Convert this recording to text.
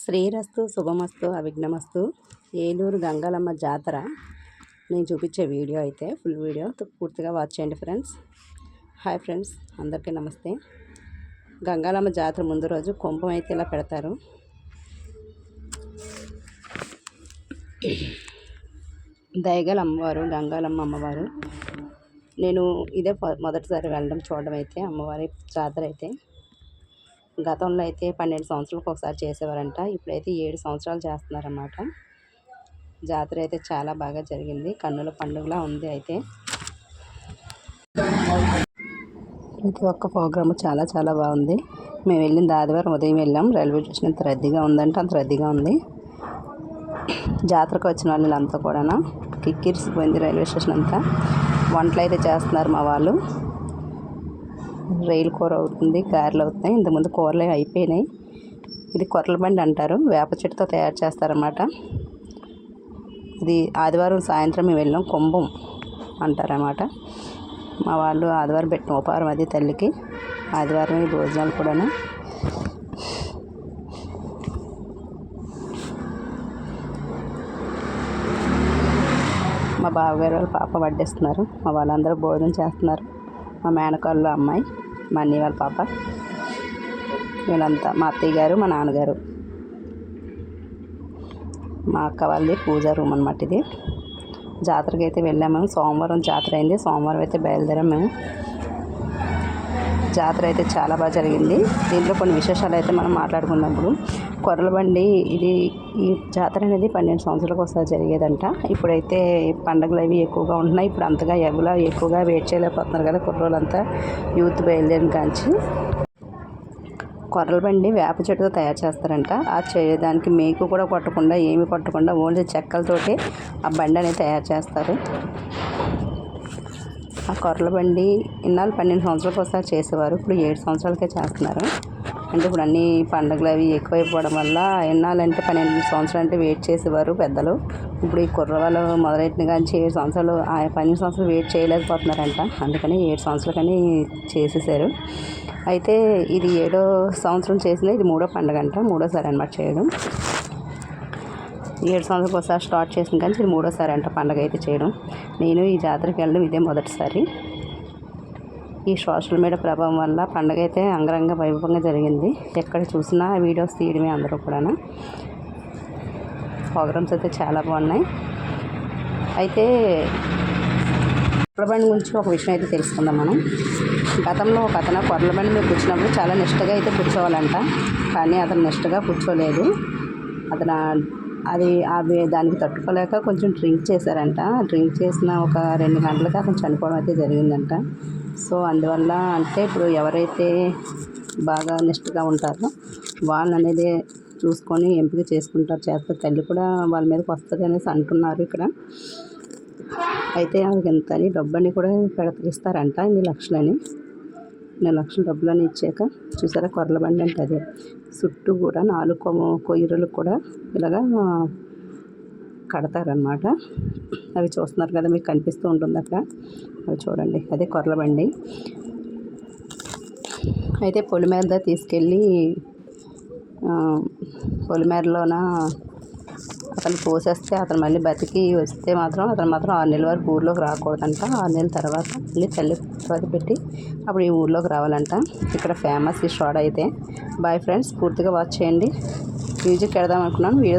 శ్రీరస్తు శుభమస్తు అవిఘ్నమస్తు. ఏలూరు గంగాలమ్మ జాతర. నేను చూపించే వీడియో అయితే ఫుల్ వీడియో. పూర్తిగా వాచ్ చేయండి ఫ్రెండ్స్. హాయ్ ఫ్రెండ్స్ అందరికీ నమస్తే. గంగాలమ్మ జాతర ముందు రోజు కుంభం అయితే ఇలా పెడతారు. దయగల అమ్మవారు గంగాలమ్మ అమ్మవారు. నేను ఇదే మొదటిసారి వెళ్ళడం చూడడం అయితే అమ్మవారి జాతర అయితే. గతంలో అయితే పన్నెండు సంవత్సరాలకు ఒకసారి చేసేవారంట. ఇప్పుడైతే ఏడు సంవత్సరాలు చేస్తున్నారన్నమాట. జాతర అయితే చాలా బాగా జరిగింది. కన్నుల పండుగలా ఉంది అయితే. ప్రతి ఒక్క ప్రోగ్రాము చాలా చాలా బాగుంది. మేము వెళ్ళిన ఆదివారం ఉదయం వెళ్ళాం. రైల్వే స్టేషన్ అంత రద్దీగా ఉందంటే. అంత రద్దీగా ఉంది. జాతరకు వచ్చిన వాళ్ళంతా కూడా కిక్కిరిసిపోయింది రైల్వే స్టేషన్ అంతా. వంటలు అయితే చేస్తున్నారు మా వాళ్ళు. రైలు కూర అవుతుంది గారెలు అవుతున్నాయి. ఇంతకుముందు కూరలు అయిపోయినాయి. ఇది కొర్రల బండి అంటారు. వేప చెట్టుతో తయారు చేస్తారన్నమాట. ఇది ఆదివారం సాయంత్రం మేము వెళ్ళాం కుంభం అంటారన్నమాట. మా వాళ్ళు ఆదివారం పెట్టిన ఉపహారం అది తల్లికి. ఆదివారం ఈ భోజనాలు కూడాను. మా బావగారు వాళ్ళ పాప వడ్డిస్తున్నారు. మా వాళ్ళందరూ భోజనం చేస్తున్నారు. మా మేనకాళ్ళ అమ్మాయి. మా అన్నయ్య వాళ్ళ పాప. వీళ్ళంతా మా అత్తయ్య గారు మా నాన్నగారు. మా అక్క వాళ్ళది పూజా రూమ్ అనమాట ఇది. జాతరకి అయితే వెళ్ళాము సోమవారం జాతర అయింది. సోమవారం అయితే బయలుదేరాం మేము. జాతర అయితే చాలా బాగా జరిగింది. దీంట్లో కొన్ని విశేషాలు అయితే మనం మాట్లాడుకున్నప్పుడు కొర్రల బండి ఇది ఈ జాతర అనేది పన్నెండు సంవత్సరాలకు ఒకసారి జరిగేదంట. ఇప్పుడైతే పండుగలు అవి ఎక్కువగా ఉంటున్నాయి. ఇప్పుడు అంతగా ఎవలా ఎక్కువగా వెయిట్ చేయలేకపోతున్నారు కదా కుర్రోళ్ళంతా. యూత్ బయలుదేరిన కాంచి. కొర్రల బండి వేప చెట్టుతో తయారు చేస్తారంట. ఆ చేయడానికి మేకు కూడా కొట్టకుండా ఏమి కొట్టకుండా ఓన్లీ చెక్కలతోటి ఆ బండి అనేది తయారు చేస్తారు. ఆ కొర్రల బండి ఇన్నాళ్ళు పన్నెండు సంవత్సరాలకు ఒకసారి చేసేవారు. ఇప్పుడు ఏడు సంవత్సరాలకే చేస్తున్నారు. అంటే ఇప్పుడు అన్ని పండుగలు అవి ఎక్కువైపోవడం వల్ల ఎన్నాళ్ళంటే పన్నెండు సంవత్సరాలు అంటే వెయిట్ చేసేవారు పెద్దలు. ఇప్పుడు ఈ కుర్ర వాళ్ళు మొదలెట్టిన కానీ ఏడు సంవత్సరాలు ఆ పన్నెండు సంవత్సరాలు వెయిట్ చేయలేకపోతున్నారంట. అందుకని ఏడు సంవత్సరాలకని చేసేసారు. అయితే ఇది ఏడో సంవత్సరం చేసిన ఇది మూడో పండుగ అంట మూడోసారి అనమాట చేయడం. ఏడు సంవత్సరాలకు ఒకసారి స్టార్ట్ చేసిన కానీ ఇది మూడోసారి అంట పండగ అయితే చేయడం. నేను ఈ జాతరకి వెళ్ళడం ఇదే మొదటిసారి. ఈ సోషల్ మీడియా ప్రభావం వల్ల పండగ అయితే అంగరంగ వైభవంగా జరిగింది. ఎక్కడ చూసినా వీడియోస్ తీయడమే అందరూ కూడా ప్రోగ్రామ్స్ అయితే చాలా బాగున్నాయి. అయితే కొర్రబండి గురించి ఒక విషయం అయితే తెలుసుకుందాం మనం. గతంలో ఒక అతను కొర్రబండి మీద కూర్చున్నప్పుడు చాలా నిష్టగా అయితే కూర్చోవాలంట. కానీ అతను నిష్టగా కూర్చోలేదు. అతను అది అది దానికి తట్టుకోలేక కొంచెం డ్రింక్ చేశారంట. డ్రింక్ చేసిన ఒక రెండు గంటలకి అతను చనిపోవడం అయితే జరిగిందంట. సో అందువల్ల అంటే ఇప్పుడు ఎవరైతే బాగా నిష్ఠగా ఉంటారో వాళ్ళు అనేది చూసుకొని ఎంపిక చేసుకుంటారు. చేస్తారు తల్లి కూడా వాళ్ళ మీదకి వస్తుంది అనేసి అంటున్నారు ఇక్కడ. అయితే వాళ్ళకి ఎంత అని డబ్బని కూడా పెడత ఇస్తారంట ఇన్ని లక్షలని. ఇన్ని లక్షల డబ్బులని ఇచ్చాక చూసారా కొర్రల బండి అంటే అదే. చుట్టూ కూడా నాలుగు కొయ్యలు కూడా ఇలాగా కడతారనమాట అవి చూస్తున్నారు కదా మీకు కనిపిస్తూ ఉంటుంది అక్కడ. అవి చూడండి అదే కొర్రల బండి. అయితే పొలిమేర తీసుకెళ్ళి పొలిమేరలోన అతను పోసేస్తే అతను మళ్ళీ బతికి వస్తే మాత్రం అతను మాత్రం ఆరు నెలల వరకు ఊర్లోకి రాకూడదంట. ఆరు నెలల తర్వాత మళ్ళీ తల్లి తర్వాత పెట్టి అప్పుడు ఈ ఊర్లోకి రావాలంట. ఇక్కడ ఫేమస్ ఈ షాడ్ అయితే బాయ్ ఫ్రెండ్స్ పూర్తిగా వాచ్ చేయండి. మ్యూజిక్ పెడదాం అనుకున్నాను. వీడియో